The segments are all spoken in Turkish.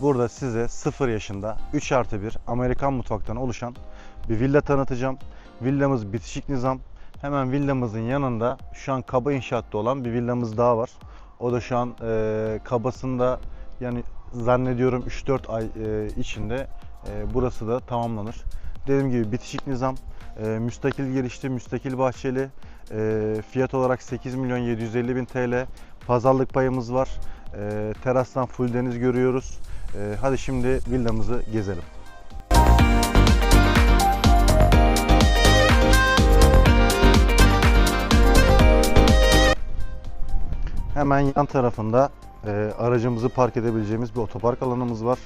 Burada size 0 yaşında 3 artı 1 Amerikan mutfaktan oluşan bir villa tanıtacağım. Villamız bitişik nizam. Hemen villamızın yanında şu an kaba inşaatta olan bir villamız daha var. O da şu an e, kabasında yani zannediyorum 3-4 ay e, içinde e, burası da tamamlanır. Dediğim gibi bitişik nizam, e, müstakil girişli, müstakil bahçeli, e, fiyat olarak 8 milyon 750 bin TL, pazarlık payımız var. E, terastan full deniz görüyoruz. E, hadi şimdi villamızı gezelim. Hemen yan tarafında e, aracımızı park edebileceğimiz bir otopark alanımız var.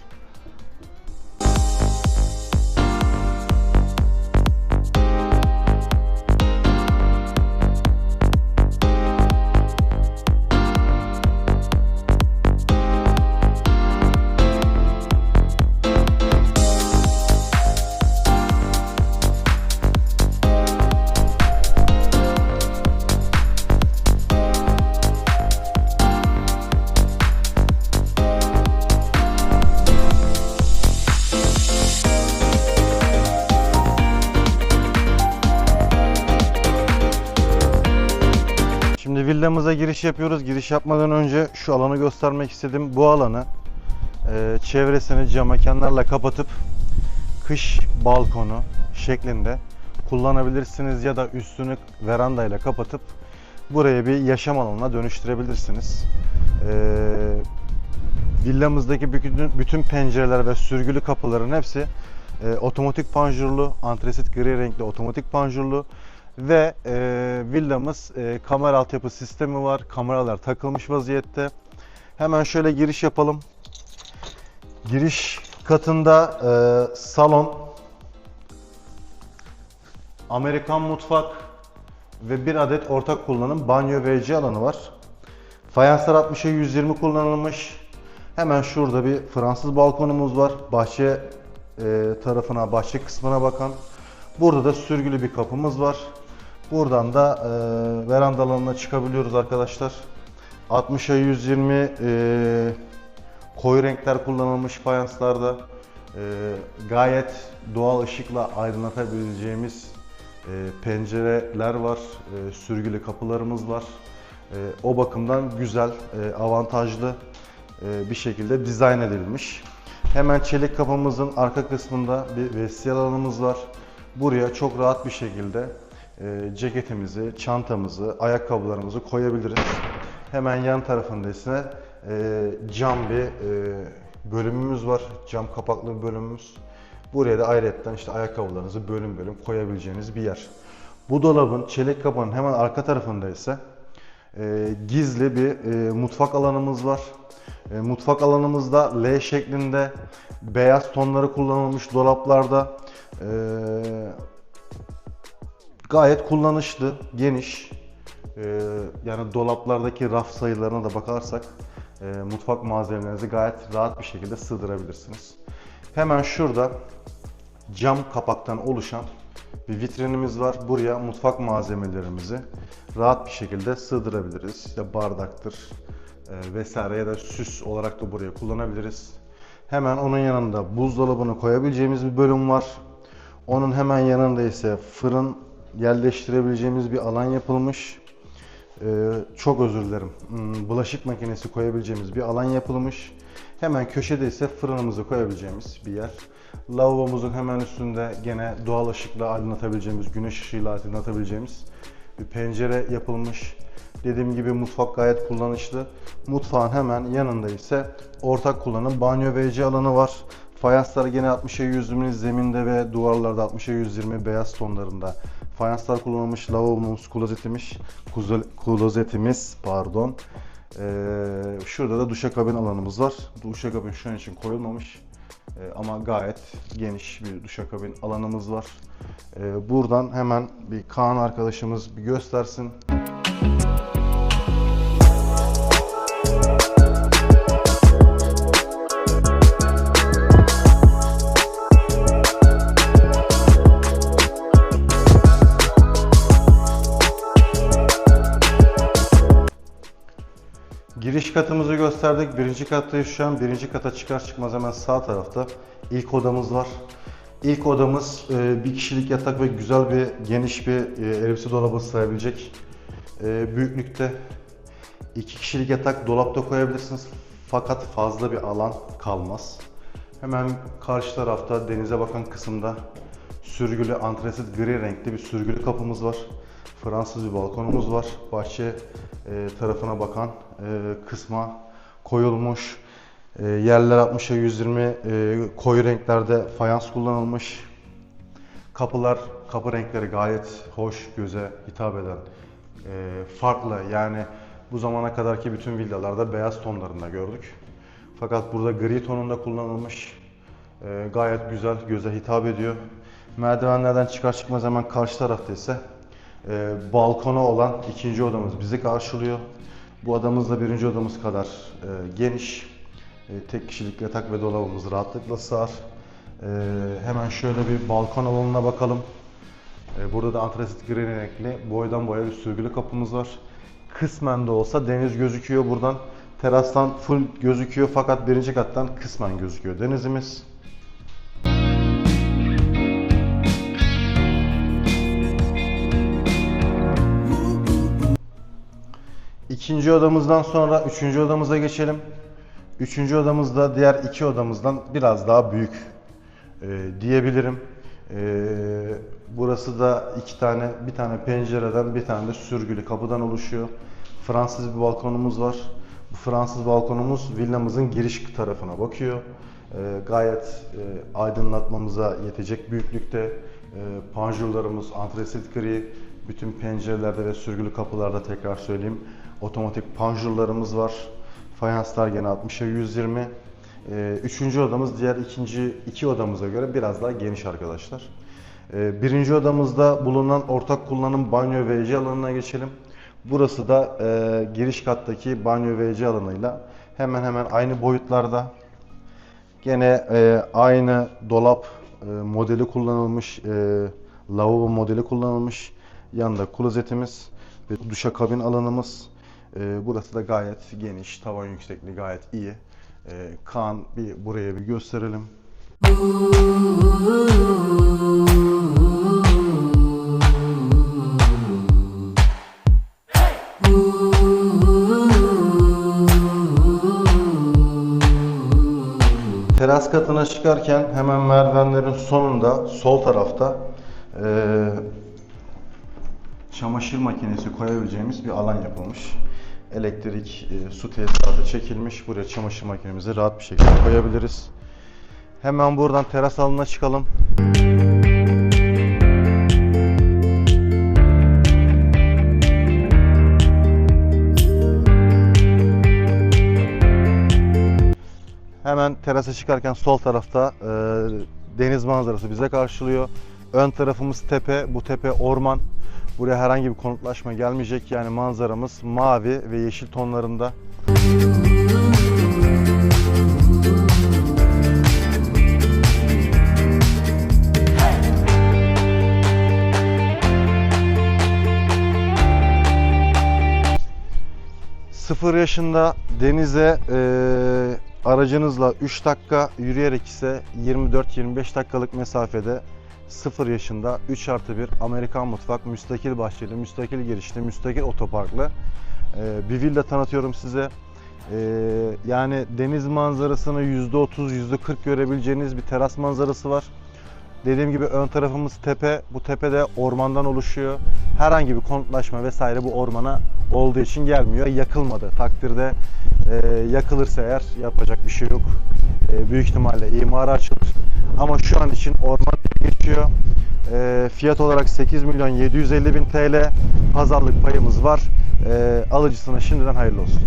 Villamıza giriş yapıyoruz. Giriş yapmadan önce şu alanı göstermek istedim. Bu alanı e, çevresini cam mekanlarla kapatıp kış balkonu şeklinde kullanabilirsiniz ya da üstünü verandayla kapatıp buraya bir yaşam alanına dönüştürebilirsiniz. E, villamızdaki bütün, bütün pencereler ve sürgülü kapıların hepsi e, otomatik panjurlu, antresit gri renkli otomatik panjurlu ve e, villamız e, kamera altyapı sistemi var. Kameralar takılmış vaziyette. Hemen şöyle giriş yapalım. Giriş katında e, salon, Amerikan mutfak ve bir adet ortak kullanım banyo WC alanı var. Fayanslar 60'a 120 kullanılmış. Hemen şurada bir Fransız balkonumuz var. Bahçe e, tarafına, bahçe kısmına bakan. Burada da sürgülü bir kapımız var. Buradan da e, veranda çıkabiliyoruz arkadaşlar. 60'a 120 e, koyu renkler kullanılmış fayanslarda. E, gayet doğal ışıkla aydınlatabileceğimiz e, pencereler var. E, sürgülü kapılarımız var. E, o bakımdan güzel, e, avantajlı e, bir şekilde dizayn edilmiş. Hemen çelik kapımızın arka kısmında bir vestiyer alanımız var. Buraya çok rahat bir şekilde e, ceketimizi, çantamızı, ayakkabılarımızı koyabiliriz. Hemen yan tarafında ise e, cam bir e, bölümümüz var. Cam kapaklı bir bölümümüz. Buraya da ayrıca işte ayakkabılarınızı bölüm bölüm koyabileceğiniz bir yer. Bu dolabın çelik kapının hemen arka tarafında ise e, gizli bir e, mutfak alanımız var. E, mutfak alanımızda L şeklinde beyaz tonları kullanılmış dolaplarda e, gayet kullanışlı, geniş. E, yani dolaplardaki raf sayılarına da bakarsak e, mutfak malzemelerinizi gayet rahat bir şekilde sığdırabilirsiniz. Hemen şurada cam kapaktan oluşan bir vitrinimiz var. Buraya mutfak malzemelerimizi rahat bir şekilde sığdırabiliriz. İşte bardaktır e, vesaire ya da süs olarak da buraya kullanabiliriz. Hemen onun yanında buzdolabını koyabileceğimiz bir bölüm var. Onun hemen yanında ise fırın yerleştirebileceğimiz bir alan yapılmış. Ee, çok özür dilerim. Hmm, Bulaşık makinesi koyabileceğimiz bir alan yapılmış. Hemen köşede ise fırınımızı koyabileceğimiz bir yer. Lavabomuzun hemen üstünde gene doğal ışıkla aydınlatabileceğimiz, güneş ışığıyla aydınlatabileceğimiz bir pencere yapılmış. Dediğim gibi mutfak gayet kullanışlı. Mutfağın hemen yanında ise ortak kullanım banyo WC alanı var. Fayanslar gene 60'a 120 zeminde ve duvarlarda 60'a 120 beyaz tonlarında. Fayanslar kullanılmış, lavabomuz, klozetimiz, klozetimiz pardon. Ee, şurada da duşakabin alanımız var. Duşakabin şu an için koyulmamış. Ee, ama gayet geniş bir duşakabin alanımız var. Ee, buradan hemen bir Kaan arkadaşımız bir göstersin. Giriş katımızı gösterdik. Birinci kattayız şu an. Birinci kata çıkar çıkmaz hemen sağ tarafta ilk odamız var. İlk odamız e, bir kişilik yatak ve güzel bir geniş bir e, elbise dolabı sığabilecek e, büyüklükte. İki kişilik yatak dolapta koyabilirsiniz fakat fazla bir alan kalmaz. Hemen karşı tarafta denize bakan kısımda sürgülü antresit gri renkli bir sürgülü kapımız var. Fransız bir balkonumuz var. Bahçe e, tarafına bakan e, kısma koyulmuş. E, yerler 60'a 120 e, koyu renklerde fayans kullanılmış. Kapılar, kapı renkleri gayet hoş, göze hitap eden, e, farklı. Yani bu zamana kadarki bütün villalarda beyaz tonlarında gördük. Fakat burada gri tonunda kullanılmış. E, gayet güzel, göze hitap ediyor. Merdivenlerden çıkar çıkmaz hemen karşı tarafta ise e, balkonu olan ikinci odamız bizi karşılıyor. Bu odamız da birinci odamız kadar e, geniş. E, tek kişilik yatak ve dolabımız rahatlıkla sığar. E, hemen şöyle bir balkon alanına bakalım. E, burada da antrasit gri renkli boydan boya bir sürgülü kapımız var. Kısmen de olsa deniz gözüküyor buradan. Terastan full gözüküyor fakat birinci kattan kısmen gözüküyor denizimiz. İkinci odamızdan sonra üçüncü odamıza geçelim. Üçüncü odamızda diğer iki odamızdan biraz daha büyük e, diyebilirim. E, burası da iki tane, bir tane pencereden, bir tane de sürgülü kapıdan oluşuyor. Fransız bir balkonumuz var. Bu Fransız balkonumuz villamızın giriş tarafına bakıyor. E, gayet e, aydınlatmamıza yetecek büyüklükte. E, panjurlarımız antresit gri. Bütün pencerelerde ve sürgülü kapılarda tekrar söyleyeyim. Otomatik panjurlarımız var. Fayanslar gene 60'a 120. Ee, üçüncü odamız diğer ikinci iki odamıza göre biraz daha geniş arkadaşlar. Ee, birinci odamızda bulunan ortak kullanım banyo WC alanına geçelim. Burası da e, giriş kattaki banyo WC alanıyla hemen hemen aynı boyutlarda. Gene e, aynı dolap e, modeli kullanılmış, e, lavabo modeli kullanılmış. Yanında klozetimiz duşakabin alanımız. E, burası da gayet geniş, tavan yüksekliği gayet iyi. E, Kaan bir buraya bir gösterelim. Teras katına çıkarken hemen merdivenlerin sonunda sol tarafta e, çamaşır makinesi koyabileceğimiz bir alan yapılmış. Elektrik, e, su tesisatı çekilmiş. Buraya çamaşır makinemizi rahat bir şekilde koyabiliriz. Hemen buradan teras alanına çıkalım. Hemen terasa çıkarken sol tarafta e, deniz manzarası bize karşılıyor. Ön tarafımız tepe, bu tepe orman. Buraya herhangi bir konutlaşma gelmeyecek. Yani manzaramız mavi ve yeşil tonlarında. Sıfır yaşında denize e, aracınızla 3 dakika yürüyerek ise 24-25 dakikalık mesafede 0 yaşında 3 artı 1 Amerikan mutfak, müstakil bahçeli, müstakil girişli, müstakil otoparklı e, bir villa tanıtıyorum size. E, yani deniz manzarasını %30, %40 görebileceğiniz bir teras manzarası var. Dediğim gibi ön tarafımız tepe. Bu tepede ormandan oluşuyor. Herhangi bir konutlaşma vesaire bu ormana olduğu için gelmiyor. Yakılmadı takdirde e, yakılırsa eğer yapacak bir şey yok. E, büyük ihtimalle imara açılır. Ama şu an için orman geçiyor. E, fiyat olarak 8 milyon 750 bin TL pazarlık payımız var. E, alıcısına şimdiden hayırlı olsun.